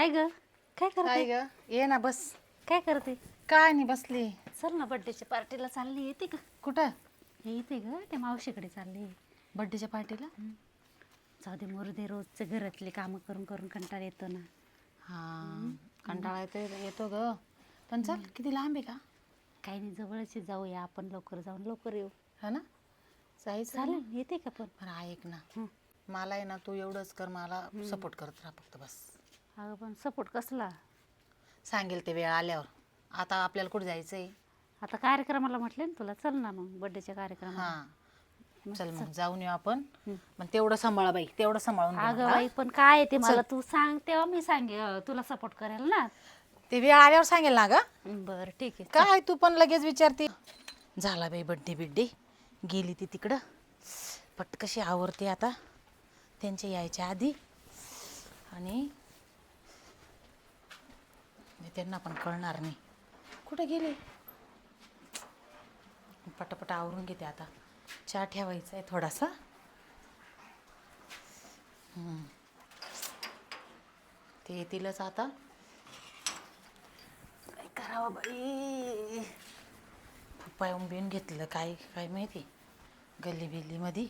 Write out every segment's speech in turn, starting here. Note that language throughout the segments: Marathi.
काय ग. काय काय करते ग. ये ना बस. काय करते? काय नाही बसली. चल ना बर्थडेच्या पार्टीला चालली येते का? कुठं? हे इथे ग त्या मावशीकडे चालली. बड्डेच्या पार्टीला जाऊ दे मरू दे रोजचे घरातले कामं करून करून कंटाळा येतो ना. हा कंटाळा येतो येतो ग. पण चल किती लांब आहे का? काही नाही जवळच आहे, जाऊया आपण लवकर जाऊन लवकर येऊ. हा ना? जायचं ना? चालेल येते का पण? पण ऐक ना. हं. मला आहे ना तू एवढंच कर मला सपोर्ट करत राहा फक्त बस. अगं पण सपोर्ट कसला? सांगेल ते वेळ आल्यावर. आता आपल्याला कुठे जायचं आहे आता कार्यक्रमाला म्हटले ना तुला चल ना मग बर्थडेच्या कार्यक्रमाला. हा. चल मग जाऊन येऊ आपण. पण तेवढं सांभाळा बाई तेवढं सांभाळून घे अगं मला, बाई पण काय आहे ते मला तू सांग तेव्हा मी सांगे तुला सपोर्ट करेल ना? ते वेळ आल्यावर सांगेल ना ग. बरं ठीक आहे. काय तू पण लगेच विचारते. झाला बाई बड्डे बिड्डे. गेली ती तिकडं. पट कशी आवरते आता. त्यांच्या यायच्या आधी. आणि म्हणजे त्यांना पण कळणार नाही. कुठे गेले? पटापट आवरून घेते आता. चहा ठेवायचा आहे थोडासा. ते येतीलच आता. काय करावं बाई? पप्पा येऊन बिऊन घेतलं काय काय माहिती? गल्ली बिल्लीमध्ये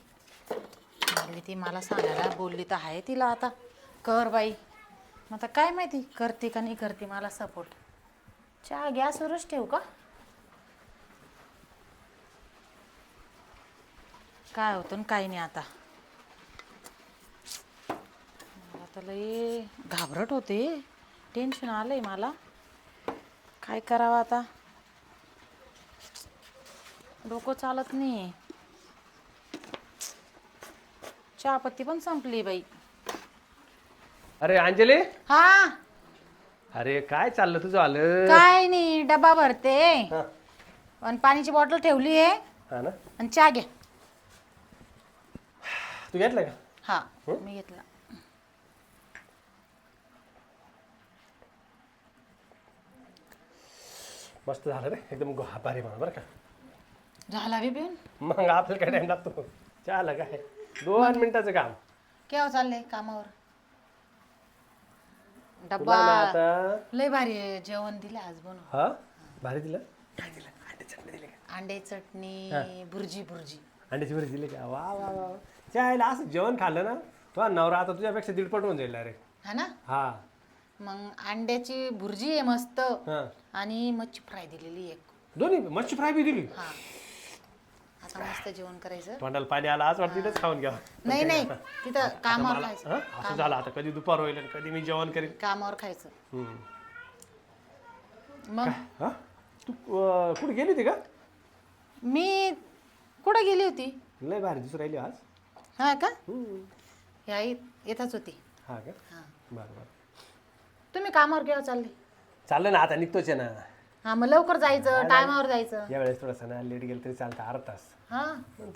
ती मला सांगायला बोलली तर आहे तिला आता. कर बाई. मग आता काय माहिती? करते का नाही करते मला सपोर्ट चहा गॅसवरच ठेवू का? काय होतं आणि काय नाही आता. मला तर लई घाबरट होते. टेन्शन आलंय मला. काय करावं आता? डोकं चालत नाही. चहापत्ती पण संपली बाई. अरे अंजली? हा. अरे काय चाललं तुझं आलं? काय नाही डबा भरते. हा. आणि पाण्याची बॉटल ठेवली आहे. हा ना? आणि चहा घ्या तू घेतलं का? हा मी घेतला. मस्त झालं रे. एकदम गो- भारी म्हणा बरं का. झाला बी पिऊन? मग आपल्याला काय टाइम लागतो? चहाला काय? दोन मिनिटाचं काम. केव्हा चाललंय कामावर? डब्बा. आता लय भारी आहे, जेवण दिलं आज बनवून. हा? भारी दिलं? काय दिलं? अंडे चटणी दिली का? अंडे चटणी भुर्जी भुर्जी अंड्याची भरी दिली का? वा वा वा चायला असं जेवण खाल्लं ना तो नवरा आता तुझ्यापेक्षा दीडपट होऊन जाईल अरे हा ना? हा. मग अंड्याची भुर्जी आहे मस्त. हा. आणि मच्छी फ्राय दिलेली एक. दोन्ही? मच्छी फ्राय बी दिली? हा. आता मस्त जेवण करायचं. तोंडाला पाणी आला आज वाटतं तिथंच खाऊन घ्या नाही नाही तिथं कामावर खायचं? असं झालं आता कधी दुपार होईल आणि कधी मी जेवण करीन. कामावर खायचं. हम्म. मग? हा? तू अं, कुठे गेली होती का? मी कुठं गेली होती? लय भारी दिसून राहिली आज. हा का? हम्म. या येत- येतच होती. हा का? हा. बरं बरं. तुम्ही कामावर केव्हा चालले? चाललं ना आता निघतोच आहे ना. हा मग लवकर जायचं टायमावर जायचं. यावेळेस थोडंसं ना लेट गेलं तरी चालतं अर्धा तास. हा?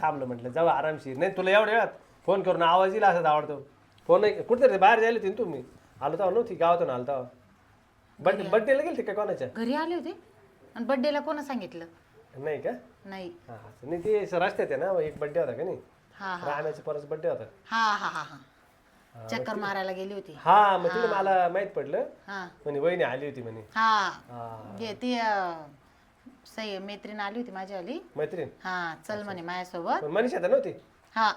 थांबलं म्हटलं जाऊ आरामशीर. नाही तुला एवढ्या वेळात फोन करून आवाज येईल असं आवडतो. फोन कुठेतरी बाहेर जायला होती ना तुम्ही. आलो तेव्हा नव्हती गावातून आलो तेव्हा. बड्डे बड्डेला गेलते का कोणाच्या? घरी आले होते. आणि बर्थडेला कोणा सांगितलं? नाही का? नाही. हा असं. नाही ते रस्त्यात आहे ना एक बड्डे होता का नाही? हा हा. राहण्याचा परत बड्डे होता. हा हा हा हा. चक्कर मारायला गेली होती. हा मग तिथे मला माहीत पडलं. हा. म्हणे वहिनी आली होती म्हणे. हा. हा. ती अं, सई मैत्रीण आली होती माझ्यावाली. मैत्रीण? हा चल म्हणे माझ्यासोबत. पण मनीषा तर नव्हती? हा.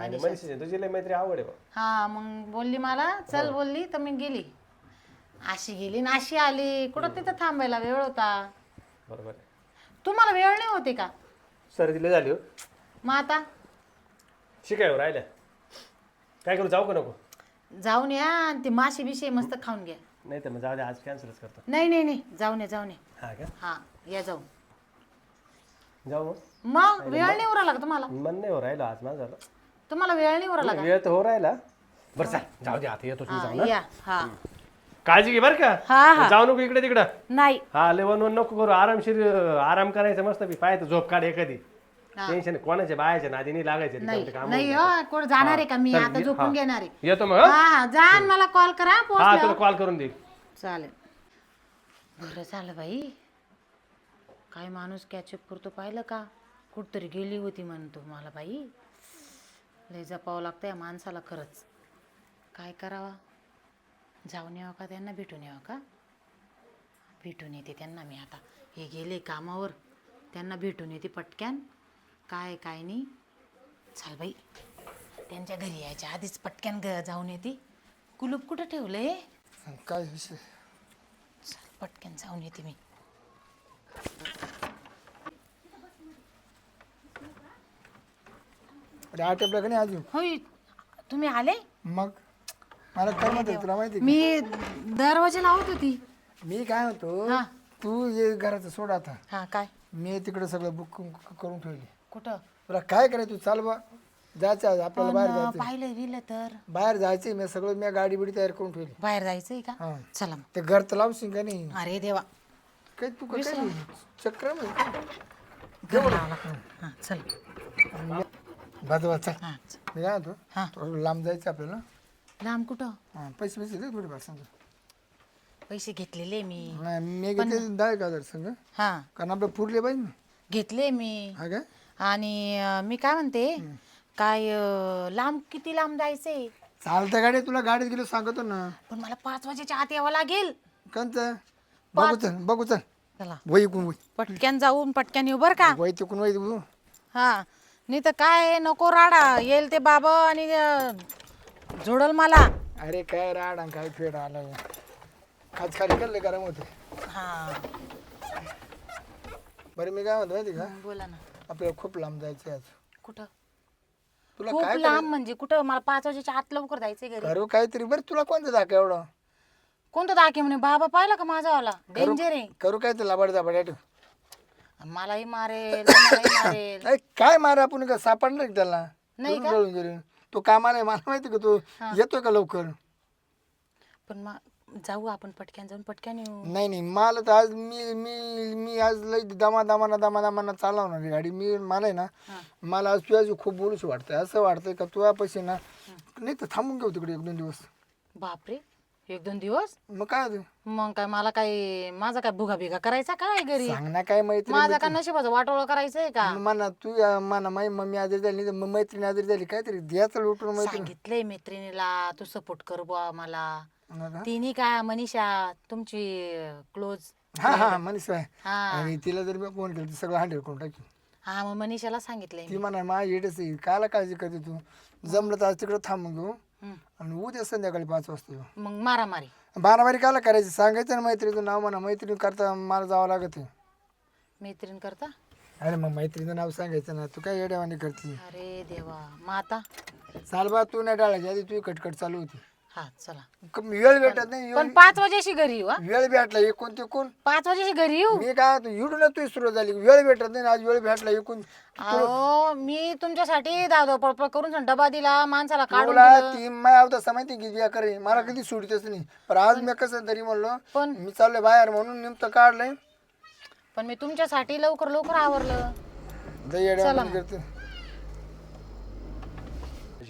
आणि मनीषा तुझी लय मैत्री आवड आहे बा. हा मग बोलली मला चल बोलली तर मी गेली. अशी गेली ना अशी आली. कुठं तिथं थांबायला वेळ होता? बरोबर आहे. तुम्हाला वेळ नाही होते का? सर्दी झाली हो. मग आता? शिकाय राहिल्या? काय करू जाऊ का नको? जाऊन या आणि ती माशी बिशी मस्त खाऊन घ्या. नाही तर मग जाऊ दे आज कॅन्सलच करतो. नाही नाही नाही. जाऊन या जाऊन या. हा का? हा या जाऊन. जाऊ मग. मग वेळ नाही उराला का तुम्हाला? मन नाही हो राहिलं आज माझं झालं तुम्हाला वेळ नाही उराला का? वेळ तर हो राहिला. बरं चाल जाऊ दे आता येतो तू जाऊ हा, या हा. काळजी घे बरं हा, का हा. जाऊ नको इकडे तिकडं. नाही. हा लय वन वन नको करू. आरामशीर अं, आराम करायचं मस्त मी पाहायचं झोप काढ एखादी. टेन्शन कोणाच्या बायाच्या नादी नाही लागायचे नाही. काम नाही हो कोण जाणार आहे का मी? आता झोपून. घेणार आहे. येतो मग हं? हा जा आणि मला कॉल करा हा पोहोचल्यावर. तुला कॉल करून देईल. चालेल. बरं झालं बाई. काय माणूस कॅचअप करतो पाहिलं का? कुठतरी गेली होती म्हणतो मला बाई. लय जपावं लागतं या माणसाला खरंच. काय करावा? जाऊन यावं का त्यांना? भेटून यावं का? भेटून येते त्यांना मी आता. हे गेले कामावर. त्यांना भेटून येते पटक्यान. काय काय नाही. चाल बाई त्यांच्या घरी यायच्या आधीच पटक्यान ग जाऊन येते. कुलूप कुठं ठेवलंय काय विषय? चल पटक्यान जाऊन येते मी. आटपलं का नाही अजून? होय तुम्ही आले? मग? मला करमत आहे, तुला माहिती आहे मी दरवाजा लावत होती. का? मी काय म्हणतो हा. तू ये घराचं सोड आता. हा काय? मी तिकडे सगळं बुक करून ठेवले. कुठं? तुला काय करायचं तू चाल बा. जायचं आज आपल्याला बाहेर पण, जायचं पाहिलं विलं तर. बाहेर जायचंय मी सगळं मी गाडी बिडी तयार करून ठेवली. बाहेर जायचंय का? हा. चला मग. ते घर तर लावशील का नाही? अरे देवा. काय तू काय काय चक्र घर हा चल. भाजवा चल. हा मी काय म्हणतो? हा. थोडं लांब जायचं आपल्याला. लांब कुठं? हा पैसे पैसे दे थोडे फार सांगतो पैसे घेतलेले मी. नाही, मी घेते दहा एक हजार सांग. हा. कारण आपलं पुरले पाहिजे ना. घेतले मी. हा काय आणि अं, मी काय म्हणते काय अं, लांब किती लांब जायचंय? चालतं गाडी तुला गाडीत गेलो सांगतो ना. पण मला पाच वाजेच्या आत यावं लागेल. कंच बघू चल बघू चल. चला. इकून पटक्यान जाऊन पटक्यान येऊ बरं का? वही तिकून वही तू हा. नाही तर काय नको राडा. येईल ते बाबा आणि अं, जोडल मला. अरे काय राड आणि काय फेड आला. खाच खाली करले गरम होते. हा. बरं मी काय म्हणतो माहिती का? बोला ना. आपल्याला खूप लांब जायचं आहे आज. कुठं? तुला खूप काय लांब म्हणजे कुठं? मला पाच वाजेच्या आत लवकर जायचंय घरी. करू काहीतरी. बरं तुला कोणतं दाखव एवढं? कोणतं दाखे म्हणे? बाबा पाहिला का माझावाला डेंजर आहे. करू काय ते लाबाड जाबाड आठव मलाही मारेल मलाही मारेल. अरे काय मार आपण? का सापडलं का त्याला? नाही जळून तो कामाला आहे, मला माहिती का तू? येतोय का लवकर? पण जाऊ आपण पटक्यान जाऊन पटक्यान येऊ. नाही नाही मला तर आज मी मी मी आज लई दमा दमाना दमा दमाना चालवणार ही गाडी. मी मला आहे ना मला आज तुझ्या खूप बोलूशी वाटतंय. असं वाटतंय का तुझ्या पैसे ना नाही तर थांबून घेऊ तिकडे एक दोन दिवस. बापरे एक दोन दिवस? मग काय होतं? मग काय मला काय माझा काय भुगा बिगा करायचा काय घरी? सांग ना काय मैत्री माझा काय नशिबाचं वाटोळ करायचंय का? म्हणा तू या- म्हणा माई मम्मी आजारी झाली नाही तर मग मैत्रिणी आजारी झाली काहीतरी लुटून मैत्रीण. सांगितलंय मैत्रिणीला तू सपोर्ट कर बुवा मला का? तिने काय मनीषा तुमची क्लोज हा हा मनीष आहे. हा. आणि तिला जर मी फोन केला तर सगळं हँडल करून टाकी हा मग मनीषाला सांगितलंय ती म्हणा मा येडच आहे. कायला काळजी करते तू? जमलं तर आज तिकडे थांबून घेऊ हम्म. आणि उद्या संध्याकाळी पाच वाजता येऊ. मग मारामारी. बाराबारी कायला करायचं? सांगायचं ना मैत्रीचं नाव म्हणा. मैत्रीण करता मला जावं लागत आहे. मैत्रीण करता? अरे मग मैत्रीचं नाव सांगायचं ना. तू काय येड्यावानी करते? अरे देवा. मग आता? चाल बा तू नाही टाळायची आधी तुझी कटकट चालू होती. हा चला. क- वेळ भेटत नाही पण पाच वाजेशी घरी येऊ हा. वेळ भेटला एकूण तिकून. पाच वाजेशी घरी येऊ? मी काय युडून तुझी सुरुवात झाली. वेळ भेटत नाही आज वेळ भेटला एकूण. अहो मी तुमच्यासाठी दादा पळपळ करून डबा दिला माणसाला काढून तुला दिलं. ती माय आवता समायती की बिया करे मला कधी सुटतेच नाही. पण आज मी कसं तरी म्हणलो पण मी चाललोय बाहेर म्हणून निमतं काढलंय. पण मी तुमच्यासाठी लवकर लवकर आवरलं. दही येड्यावानी करते.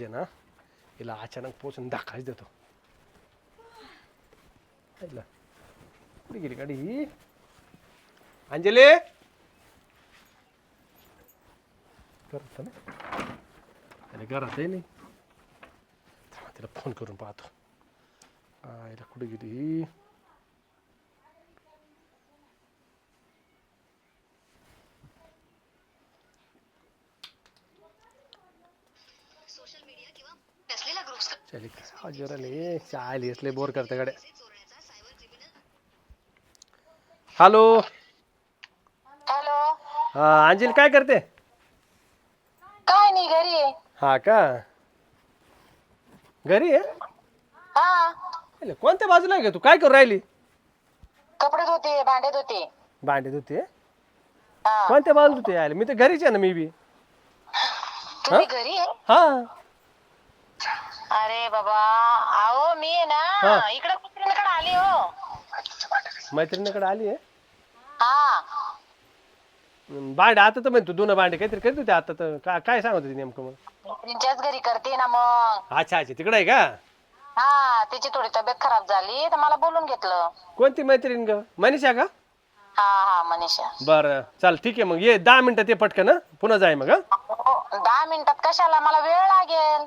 ना हिला अचानक पोचून दाखाच देतो. ऐकलं? कुठे गेली गाडी ही अंजली करत ना घरात आहे नाही थांबा, तिला फोन करून पाहतो आईला कुठे गेली ही चाल बोर करते गाड्या हॅलो. हॅलो. हा अंजली काय करते? काय नाही घरी आहे. हा का? घरी आहे? हा. अरे, कोणत्या बाजूला आहे तू? काय करू राहिली? कपडे धुते भांडे धुते. भांडे धुते? हा. कोणत्या बाजूला धुते आले मी तर घरीच आहे ना मी बी. तुम्ही घरी आहे? हा. अरे बाबा आओ मी आहे हा. ना इकडे मैत्रिणीकडे आली हो. मैत्रिणीकडे आली आहे? हा. भांडे आता तर म्हणतो दोन भांडे काहीतरी करत होते आता तर. का काय सांगत होती नेमकं मग? मैत्रिणीच्याच घरी करते ना मग. अच्छा अच्छा तिकडे आहे का? हा तिची थोडी तब्येत खराब झाली तर मला बोलून घेतलं. कोणती मैत्रीण ग? मनीषा का? हा हा मनीषा. बरं चल ठीक आहे मग. ये दहा मिनिटात ये पटकन हं? पुन्हा जाय मग हं? हो, दहा मिनिटात कशाला? मला वेळ लागेल.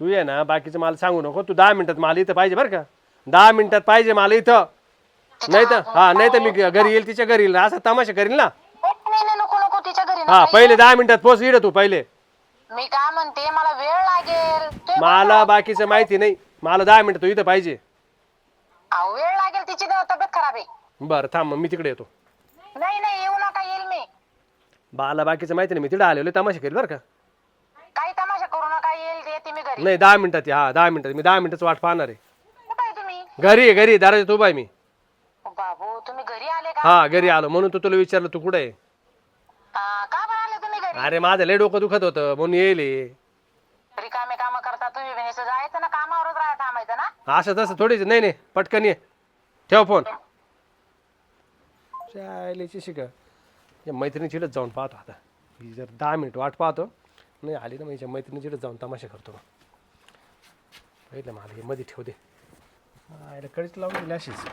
तू ये ना बाकीचं मला सांगू नको. तू दहा मिनिटात मला इथं पाहिजे बरं का. दहा मिनिटात पाहिजे मला इथं. नाही तर हा नाही तर मी घरी येईल तिच्या घरी येईल. असा तमाशा करील ना. नाही नाही नको नको तिच्या घरी हा नका पहिले दहा मिनिटात पोच इड तू पहिले. येऊ. मी काय म्हणते मला वेळ लागेल. ते मला बाकीचं माहिती नाही. मला दहा मिनिटं तू इथं पाहिजे. अहो, वेळ लागेल तिची तब्येत खराब आहे. बरं थांब मग मी तिकडे येतो. नाही नाही येऊ नका येईल मी. मला बाकीचं माहिती नाही मी तिकडे आलेलो तमाशा करेल बरं का. काही तमाशा करू नका येईल येते मी घरी. नाही दहा मिनिटात ये, हा दहा मिनिटात मी दहा मिनिटाचं वाट पाहणार आहे. कुठं आहे तुम्ही? घरी आहे घरी दाराच्या तू बाय मी. बाबू तुम्ही घरी आले का? हा घरी आलो. म्हणून तू तुला विचारलं तू कुठे आहे? का बरं आले तुम्ही घरी? अरे माझं लय डोकं दुखत होतं म्हणून येईल. रिकामे काम करता तुम्ही जायचं ना कामावरच राहा थांबायचं ना? असं तसं थोडीच नाही नाही पटकन ये. ठेव फोन. चायलेची शिका. या मैत्रिणीचीडच जाऊन पाहतो आता. ही जर दहा मिनिट वाट पाहतो नाही आली ना हिच्या मैत्रिणीचीडच जाऊन तमाशा करतो. मग पहिलं मला हे मध्ये ठेव दे. आयला कडीच लावून दिली अशीच.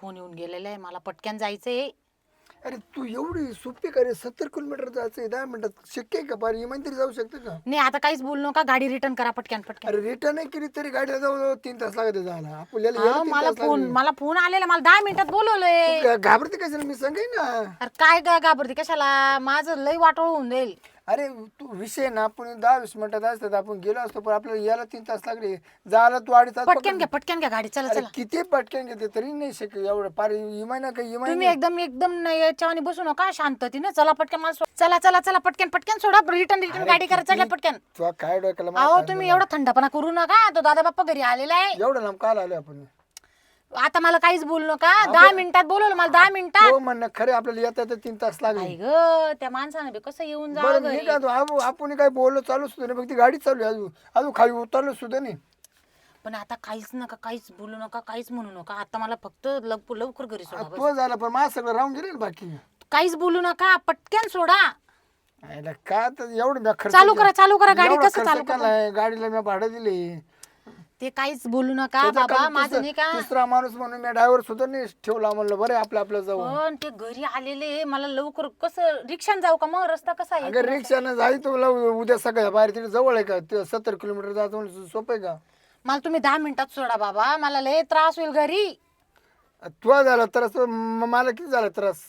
फोन येऊन गेलेला आहे. मला पटक्यान जायचंय. अरे तू एवढी सोपी का रे? सत्तर किलोमीटर जायचं दहा मिनिटात शक्य आहे का? पार इमान तरी जाऊ शकतं का? नाही आता काहीच बोलू नका. गाडी रिटर्न करा पटक्यान पटक्यान. अरे रिटर्न नाही केली तरी गाडीला जवळ तीन तास लागते जायला. आपल्याला तीन मला तास फोन मला फोन आलेला मला दहा मिनिटात बोलवलंय. घाबरते कशाला? मी सांगेन ना. अरे काय काय घाबरते? कशाला? माझं लय वाटोळ होऊन जाईल. अरे तू विषय ना आपण दहा वीस मिनिटात असतात आपण गेलो असतो पण आपल्याला यायला तीन तास लागले. जायला तू अडीच तास पटक्यान घ्या पटक्यान घ्या गाडी चला अरे चला. किती पटकन घेते तरी नाही शक्य एवढं. पार इमान का इमान तुम्ही एकदम एकदम नाही याच्यावानी बसू नका शांततेने चला पटकन मला सो- चला चला चला पटकन पटकन सोडा. रिटर्न रिटर्न गाडी करा चला पटकन. तुला काय डोक्याला मार अहो तुम्ही एवढा थंडपणा करू नका. तो दादा बाप्पा घरी आलेला आहे. एवढं लांब काल आलो आपण. आता मला काहीच बोलू नका. दहा मिनिटात बोलवलं मला दहा मिनिटात. हो म्हणणं खरे आपल्याला येता येता तीन तास लागले. ग त्या माणसाने बी कसं येऊन बरं मी काय आप- आपण काय बोललो चालू सुद्धा नाही फक्त गाडी चालू आहे अजून. अजून खाली उतरलो सुद्धा नाही. पण आता काहीच नका काहीच बोलू नका काहीच म्हणू नका. आता मला फक्त लवकर लवकर घरी सोडा बस. तो झाला पण माझं सगळं राहून गेले ना बाकी. काहीच बोलू नका पटकन सोडा. आयला का तर एवढं खर्च चालू करा चालू करा गाडी एवढा कसं खर्च चालू करा? केलाय, गाडीला मी भाडं दिले. ते काहीच बोलू नका त्याच्या बाबा खाली माझं तिसरा- नाही का? तिसरा माणूस म्हणून मी ड्रायव्हर सुद्धा नाही ठेवला म्हणलं. बरं आपलं आपलं जाऊ पण ते घरी आलेले मला लवकर कसं रिक्षान जाऊ का मग? रस्ता कसा आहे अगं रिक्षानं जाई तुला उद्या सकाळी बाहेर तिथे जवळ आहे का? ते सत्तर किलोमीटर जायचं म्हणलं सोपं आहे का? मला तुम्ही दहा मिनिटात सोडा बाबा मला लय त्रास होईल घरी. तुला झाला त्रास? म- मला किती झाला त्रास?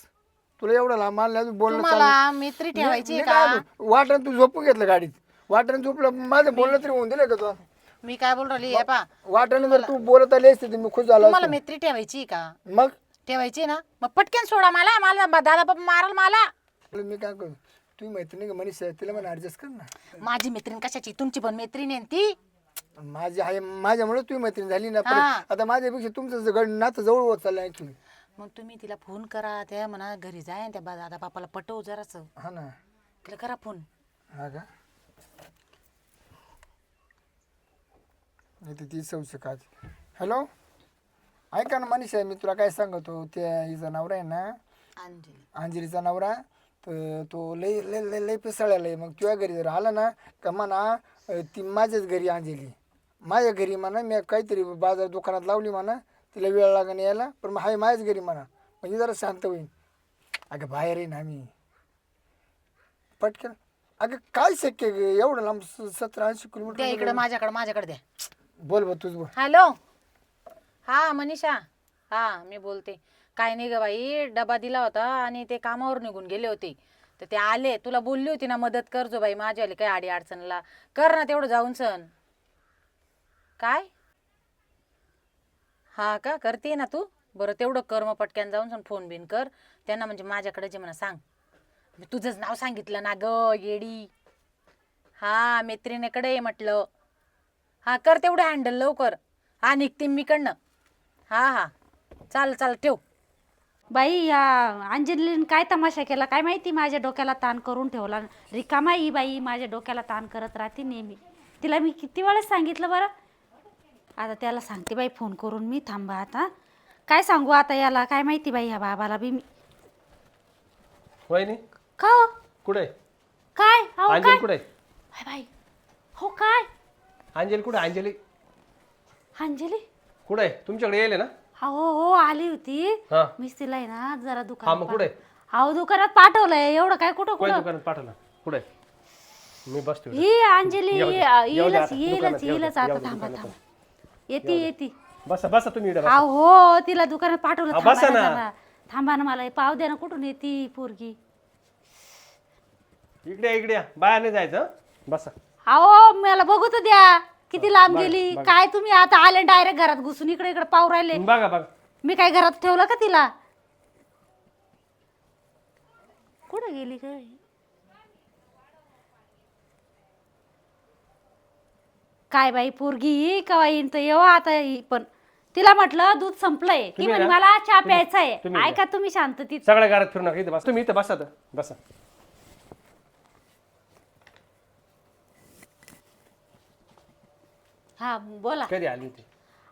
तुला एवढा लांब मला अजून बोलणं चालू तुम्हाला मैत्री ठेवायची मी का? काय वाटण तू झोपून घेतलं गाडीत. वाटण झोपलं माझं बोलणं तरी होऊन दिलं का तू? मी काय बोल राहिली हे पा. जर तू बोलत आली असते तर मी खुश झालो तुम्हाला असतो. मैत्री ठेवायची का? मग? ठेवायची ना? मग पटकन सोडा मला मला दादा बाप्पा माराल मला. मी काय करू? तुम्ही मैत्रिणी का मनीष आहे, तिला मला ऍडजस्ट कर ना. माझी मैत्रीण कशाची? तुमची पण मैत्रीण आहे ना ती? माझी आहे माझ्यामुळे तुम्ही मैत्रीण झाली ना. हा. आता माझ्यापेक्षा तुमचं ज- गड- नातं जवळ होत चाललं ऍक्च्युली मग तुम्ही तिला फोन करा त्या म्हणा घरी जाय आणि त्या बा- दादा बापाला पटव जरास. हा ना. तिला करा फोन हा का? नाही तर ती सौशे का हॅलो ऐका ना मनीष मी तुला काय सांगतो त्या हिचा नवरा आहे ना? अंजली. अंजलीचा नवरा. तर तो लय लय लय लय पिसाळ्याला आहे. मग तुझ्या घरी जर आला ना का म्हणा अं, ती माझ्याच घरी अंजली. माझ्या घरी म्हणा मी काहीतरी बाजार दुकानात लावली म्हणा तिला वेळ लागण यायला पण मग हाय माझ्याच घरी म्हणा. म्हणजे जरा शांत होईल अगं बाहेर आहे ना आम्ही. पटकन. अगं काय शक्य आहे गं? एवढं लांब सतरा ऐंशी द्या किलोमीटर इकडे माझ्याकडे माझ्याकडे द्या. बोल बोल तूच बोल. हॅलो. हा मनीषा. हा मी बोलते. काय नाही ग बाई डबा दिला होता आणि ते कामावर निघून गेले होते. तर ते आले. तुला बोलली होती ना मदत करजो बाई माझी आली काय आडी अडचणला. कर ना तेवढं जाऊन सण. काय? हा का? करते ना तू. बरं तेवढं कर मग पटक्यान जाऊन सण फोन बिन कर. त्यांना म्हणजे माझ्याकडे जे म्हणा सांग. मी तुझंच नाव सांगितलं ना ग येडी. हा मैत्रिणीकडे आहे म्हटलं. हा कर तेवढं हँडल लवकर. हा निघते मी कडनं हा हा. चाल चाल ठेव. बाई या अंजलीने काय तमाशा केला? काय माहिती माझ्या डोक्याला ताण करून ठेवला? रिकामा ही बाई माझ्या डोक्याला ताण करत राहते नेहमी. तिला मी किती वेळेस सांगितलं बरं? आता त्याला सांगते बाई फोन करून मी थांबा आता. काय सांगू आता याला? काय माहिती बाई ह्या बाबाला बी मी. वहिनी? का हो? कुठे? काय? अहो अंजली काय? कुठे? हाय बाई हो काय? अंजली कुठे? अंजली. अंजली? कुठे? तुमच्याकडे येईल ना? हो हो आली होती. हा. मीच तिला आहे ना जरा हा मग कुठे? अहो दुकानात पाठवलंय. एवढं काय कुठं कुठं? दुकानात पाठवलं? कुठे? मी बसतो इकडे. ही अंजली येऊ द्या, येऊ द्या येईलच आता, येईलच दुकानात येऊ येईलच आता. द्या थांबा दुकानात. थांबा. येते येते. बसा बसा तुम्ही इकडे हा हो तिला दुकानात पाठवलं. हा, थांबा बसा ना. जरा. थांबा ना मला. हे पाव द्या ना कुठून येते पोरगी. इकडे या, इकडे या. बाहेर नाही जायचं हं? बसा. अहो मला बघू तर द्या. किती लांब गेली. काय तुम्ही आता आले डायरेक्ट घरात घुसून इकडे इकडे पाव राहिले. बघा बघा. मी काय घरात ठेवलं का तिला? कुठं गेली काय काय बाई पोरगी का येईन तर येवा आता ही. पण तिला म्हटलं दूध संपलंय. ती तुम्ही म्हणे मला चहा तुम्ही- प्यायचा आहे ऐका तुम्ही शांततीत. सगळ्या घरात फिरू नका. इथे बसा. तुम्ही इथे बसा. बसा. हा बोला. कधी आली होती?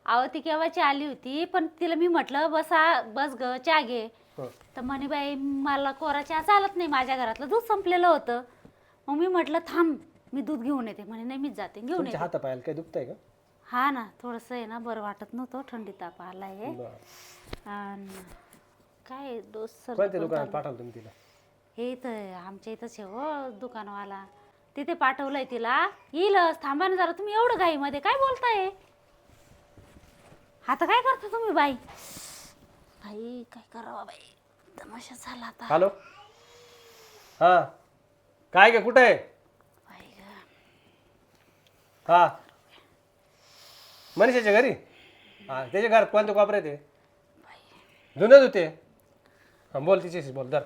अहो ती केव्हाची आली होती पण तिला मी म्हटलं बसा बस ग चहा घे. हं. तर म्हणे बाई मला कोरा चहा चालत नाही माझ्या घरातलं दूध संपलेलं होतं. मग मी म्हटलं थांब मी दूध घेऊन येते. म्हणे नाही मीच जाते घेऊन तुमच्या येते. हाता पायाला काय दुखतंय का? हा ना थोडंसं आहे ना बरं वाटत नव्हतं थंडी ताप बरं. आणि काय डोस सर कोणत्या दुकानात पाठवलं तुम्ही तिला? हे इथं आमच्या इथंच आहे हो दुकानवाला. तिथे पाठवलंय तिला. येईलच थांबा ना जरा तुम्ही एवढं घाईमध्ये काय बोलताय? आता काय करता तुम्ही बाई? बाई काय करावं बाई? तमाशा झाला आता. हॅलो? हा. काय ग कुठे आहे? बाई गं. हा. मनीषाच्या घरी? हा त्याच्या घरात कोणत्या कोपऱ्यात आहे जुन्यात होते हा बोल तिच्याशी बोल दर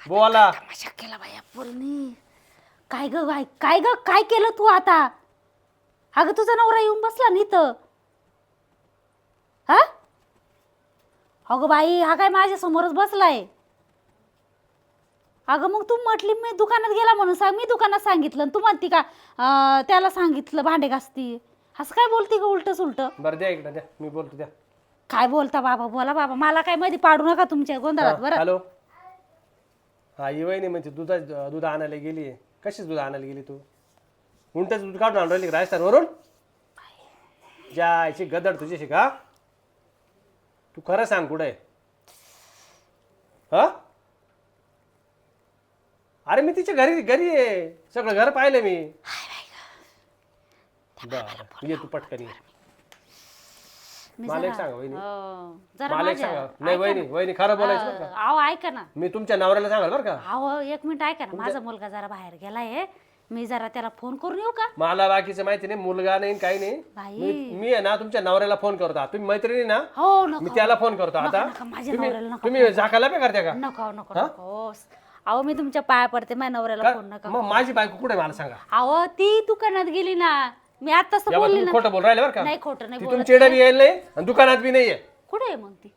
बोला. तमाशा केला बाई पोरीनी काय ग बाई काय ग काय केलं तू आता? अगं तुझा नवरा येऊन बसला नी तर हा? अगं बाई हा काय माझ्या समोरच बसलाय? अगं मग तू म्हटली मी दुकानात गेला म्हणून सांग मी दुकानात सांगितलं तू म्हणती का अं, त्याला सांगितलं भांडे घासती. असं काय बोलती का उलट सुलट बरं द्या इकडं द्या. मी बोलतो द्या. काय बोलता बाबा बोला बाबा. मला काय मध्ये पाडू नका तुमच्या गोंधळात बरं? हॅलो. हा ही वहिनी म्हणजे दुधा दूध आणायला गेली कशीच दूध आणायला गेली तू? उंटच दूध काढून आणून राहिली राजस्थानवरून? जायची गदड तुझ्याशी का? तू खरं सांग कुठे हा? अरे मी तिच्या घरी घरी आहे. सगळं घर पाहिलं मी. बरं ये तू पटकन ये. मी मला एक जरा- सांगा वहिनी. अं, जरा मला एक माझ्या सांगा. नाही वहिनी वहिनी खरं बोलायचं बरं का? अहो ऐका ना. मी तुमच्या नवऱ्याला सांगाल बरं का? अहो एक मिनिट ऐका ना. माझा मुलगा जरा बाहेर गेलाय. मी जरा त्याला फोन करून येऊ का? मला बाकीचं माहिती नाही मुलगा नाही काही नाही. बाई. मी मी आहे ना तुमच्या नवऱ्याला फोन करतो आता. तुम्ही मैत्रिणी ना हो मी नको त्याला फोन करतो आता. नका, माझ्या तुम्ही नवऱ्याला नका तुम्ही झाकाला पे करते का? नको नको नको. अहो मी तुमच्या पाया पडते माझ्या नवऱ्याला फोन नका मग माझी बायको कुठे मला सांगा. अहो ती दुकानात गेली ना. मी आता तसं बोलली तुम्ही ना. खोटं बोल राहिले बरं का? नाही खोटं नाही ती बोलत. तुमची यायला नाही आणि दुकानात बी नाहीये. कुठे आहे मग ती?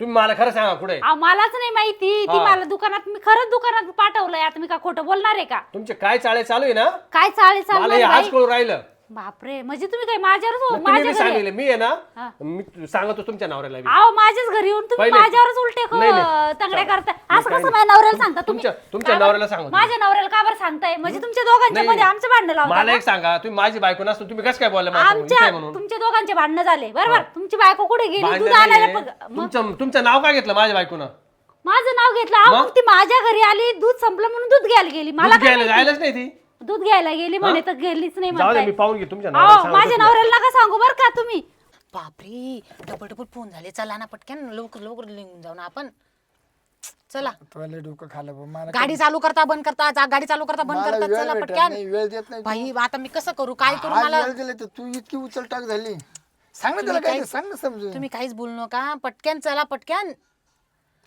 तुम्ही मला खरं सांगा कुठे आहे? मलाच नाही माहिती. ती मला दुकानात मी खरंच दुकानात पाठवलंय. आता मी का खोटं बोलणार आहे का? तुमचे काय चाळे चालू आहे ना? काय चाळे मला हे चालणार आज कळून राहिलं. बापरे. म्हणजे तुम्ही काय माझ्यावरच मग तुम्ही माझ्या बी घरी सांगितलं. मी आहे हा. ना मी सांगतो तुमच्या नवऱ्याला बी. अहो माझ्याच घरी येऊन तुम्ही पहिले- माझ्यावरच उलटे नाही, नाही. तंगड्या करता कसं. माझ्या नवऱ्याला सांगता? तुम्ही तुमच्या- का? नवऱ्याला सांगू तुम्ही. माझ्या नवऱ्याला का बरं सांगताय? म्हणजे तुमच्या दोघांच्या नाही, मध्ये आमचं भांडण लावता मला का? एक सांगा तुम्ही माझी बायको नसतो तुम्ही कसं काय बोलला माझ्या संग? आमच्या म्हणून. तुमच्या दोघांचे भांडणं झाले बरोबर? तुमची बायको कुठे गेली? भांडण दूध आणायला नाहीये. बघ- मग? तुमचं तुमचं नाव काय घेतलं माझ्या बायकोनं? माझं नाव घेतलं? अहो, मग? ती माझ्या घरी आली दूध संपलं म्हणून दूध घ्यायला गेली. मला दूध काय घ्यायला? जायलाच नाही ती. दूध घ्यायला गेली म्हणे तर गेलीच नाही जाऊ दे म्हणताय. मी पाहून घे तुमच्या नवऱ्याला अहो सांगतो माझ्या. नवऱ्याला नका सांगू बरं का तुम्ही. बापरे डबल डबल फोन झाले. चला ना पटकन. लवकर लवकर निघून जाऊ ना आपण. चला. तुला डोकं बा. मला गाडी चालू करता बंद करता जा- गाडी चालू करता बंद मला करता वेळ चला भेटत पटकन वेळ देत नाही भाई आता मी कसं करू? काय करू आज मला? वेळ दिला तर तू इतकी उचल टाक झाली. सांग ना त्याला काय ते, सांग ना समजून. तुम्ही काहीच बोलू नका. पटकन चला पटकन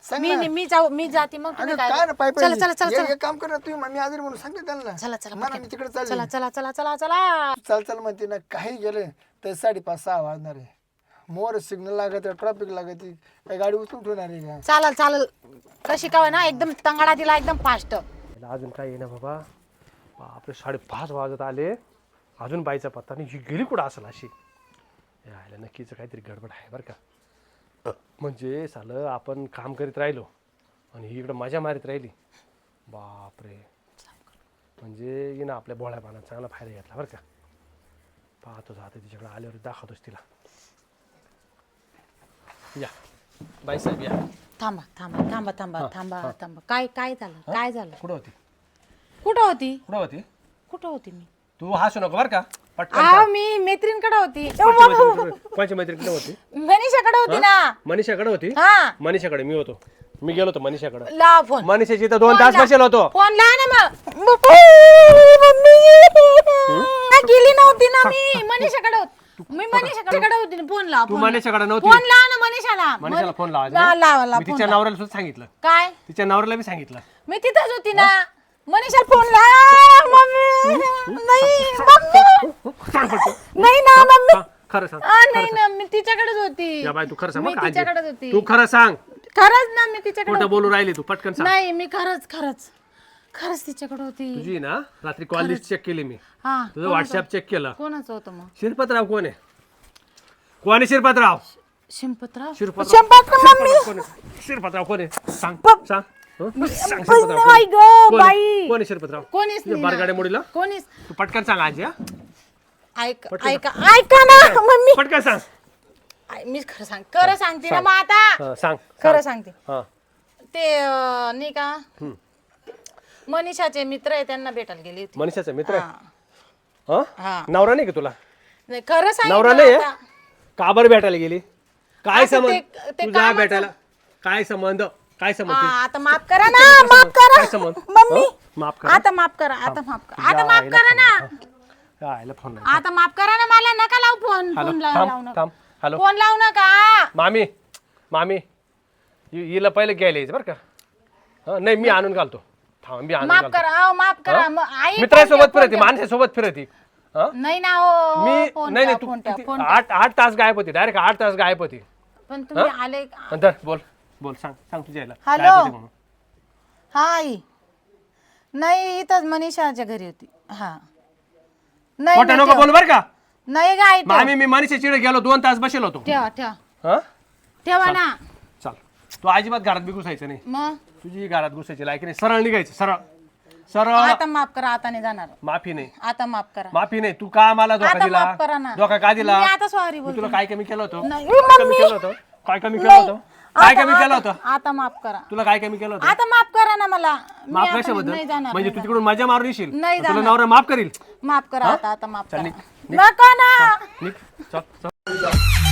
सांग मी ना. मी जाऊ मी जाते मग तुम्ही काय काय ना पाय चला चला चला चला. काम कर ना तुम्ही मी आजारी म्हणून सांगते त्यांना. चला चला म्हणा पटकन. मी तिकडे चला चालली चला चला चला चला. चाल चाल म्हणते ना काही गेलं तर साडेपाच सहा वाजणार आहे. मोर सिग्नल लागत ट्रॅफिक लागत काही गाडी उचलून ठेवणार आहे का? चालल चालल. कशी काय ना एकदम तंगडा दिला एकदम फास्ट याला अजून काय येईना बाबा? बापरे साडेपाच वाजत आले. अजून बाईचा पत्ता नाही ही गेली कुठं असेल अशी? यायला नक्कीच काहीतरी गडबड आहे बरं का. म्हणजे सालं आपण काम करीत राहिलो आणि ही इकडं मजा मारीत राहिली. बापरे. म्हणजे हिनं आपल्या भोळ्या पाण्यात चांगला फायदा घेतला बरं का. पाहतोच आता तिच्याकडे आल्यावर दाखवतोच तिला. या. बाई साहेब या. थांबा थांबा थांबा थांबा थांबा थांबा. काय काय झालं? काय झालं? कुठं होती? कुठं होती? कुठं होती? कुठं होती मी? तू हसू नको बरं का. पटकन. मी मैत्रीणकडे होती. कोणची कोणची मैत्रीण होती? मनीषाकडे होती ना. मनीषाकडे होती? हा. मनीषाकडे मी होतो. मी गेलो होतो मनीषाकडे. लाव फोन. मनीषाची इथं दोन तास बसेल होतो. फोन ला ना मग. मम्मी गेली नव्हती ना मी. मनीषाकडे होती. मी मनीषाकडे होती फोन लाव तू मनीषाकडे नव्हती. फोन लाव ना मनीषाला. मनीषाला फोन ला- लावायचा लावा लावा मी तिच्या फोन. नवऱ्याला सुद्धा सांगितलं. काय? तिच्या नवऱ्याला बी सांगितलं. मी तिथंच होती ना. मनीषा फोन ला मम्मी. नाही मम्मी. सांग. नाही ना मम्मी. खरं सांग. आ, नाही ना मी तिच्याकडेच होती. या तू खरं सांग मी बरं का तिच्याकडेच. होती. तू खरं सांग. खरंच ना मी तिच्याकडे खोटं बोलू राहिली तू पटकन सांग. नाही मी खरंच खरंच. खरंच तिच्याकडे होती. तुझी ना रात्री कॉल लिस्ट चेक केली मी. हा तुझं व्हॉट्सअप चेक केलं. कोणाचं होतं मग? शिरपतराव कोण आहे? कोण आहे शिरपतराव? शिंपतराव शिरपतराव शिंपतराव मम्मी कोण आहे? शिरपतराव कोण आहे? सांग सांग हं? सांग शिरपतराव कोण ग, आहे? कोण आहे? बाई. कोण आहे शिरपतराव? कोणीच नाही ना. बारगाड्या मुडीला? कोणीच तू पटकन सांग आजी हा? ऐका ऐका ऐका ना मम्मी. पटकन सांग. आय- मी खरं सांग खरं सांगते ना मग आता. हं, सांग खरं सांगते. हा. ते अं, नाही का? मनीषाचे मित्र आहे त्यांना भेटायला गेली होती मनीषाचा मित्र आहे हा. हं? हा. नवरा नाही का तुला नाही खरं नवरा सांगितलं नाही आता. का बरं भेटायला गेली काय असं संबंध ते- ते तुझा कामाचं- भेटायला काय संबंध काय संबंध हा? आता माफ करा ना माफ? करा काय संबंध? मम्मी हं? माफ करा आता माफ करा आता माफ करा आता माफ करा ना आईला फोन. आता माफ करा ना मला नका लावू फोन हॅलो, फोन लावू थांब, लावू नका थांब. हॅलो. फोन लावू नका मामी मामी हि- हिला पहिले घ्यायला यायचं बरं का हं, नाही मी आणून घालतो थांब मी आणून माफ घालतो. करा अहो, माफ करा. हं? आई मित्रासोबत फोन फिरती ठेव, माणसासोबत फिरती. हं? नाही ना हो मी फोन नाही नाही ठेवा, तू फोन ठेवा, किती- फोन ठेवा. आठ आठ तास गायब होती डायरेक्ट आठ तास गायब होती. पण तुम्ही आले नंतर बोल बोल सांग सांग तुझ्या यायला हॅलो. गायब होती म्हणून. हा आई. नाही इथंच मनीषाच्या घरी होती. हा. नाही खोटं नाही, नको ठेवा. बोल बरं का? नाही ग आई ठेवा. मामी मी मनीषा चिडे गेलो दोन तास बसेल होतो. ठेवा ठेवा. हा? ठेवा ना. चाल. तू अजिबात घरात बी घुसायचं नाही. मग? तुझी घरात घुसायची लायकी नाही. सरळ निघायचं सरळ. सरळ आता माफ करा आता नाही जाणार. माफी नाही. आता माफ करा. माफी नाही. तू का मला धोका आता दिला? माफ करा ना. धोका का दिला? मी आता सॉरी मी बोलते. तुला काय कमी केलं होतं? नाही, काय कमी केलं होतं? काय कमी केलं होतं? काय कमी केलं होतं? आता माफ करा. तुला काय कमी केलं होतं? आता माफ करा ना मला. मी माफ आता कशाबद्दल? नाही जाणार म्हणजे नाही तू तिकडून मजा मारून येशील? नाही तुला. नवरा माफ करील. माफ करा आता आता माफ करा. नका ना! निघ. चल चल.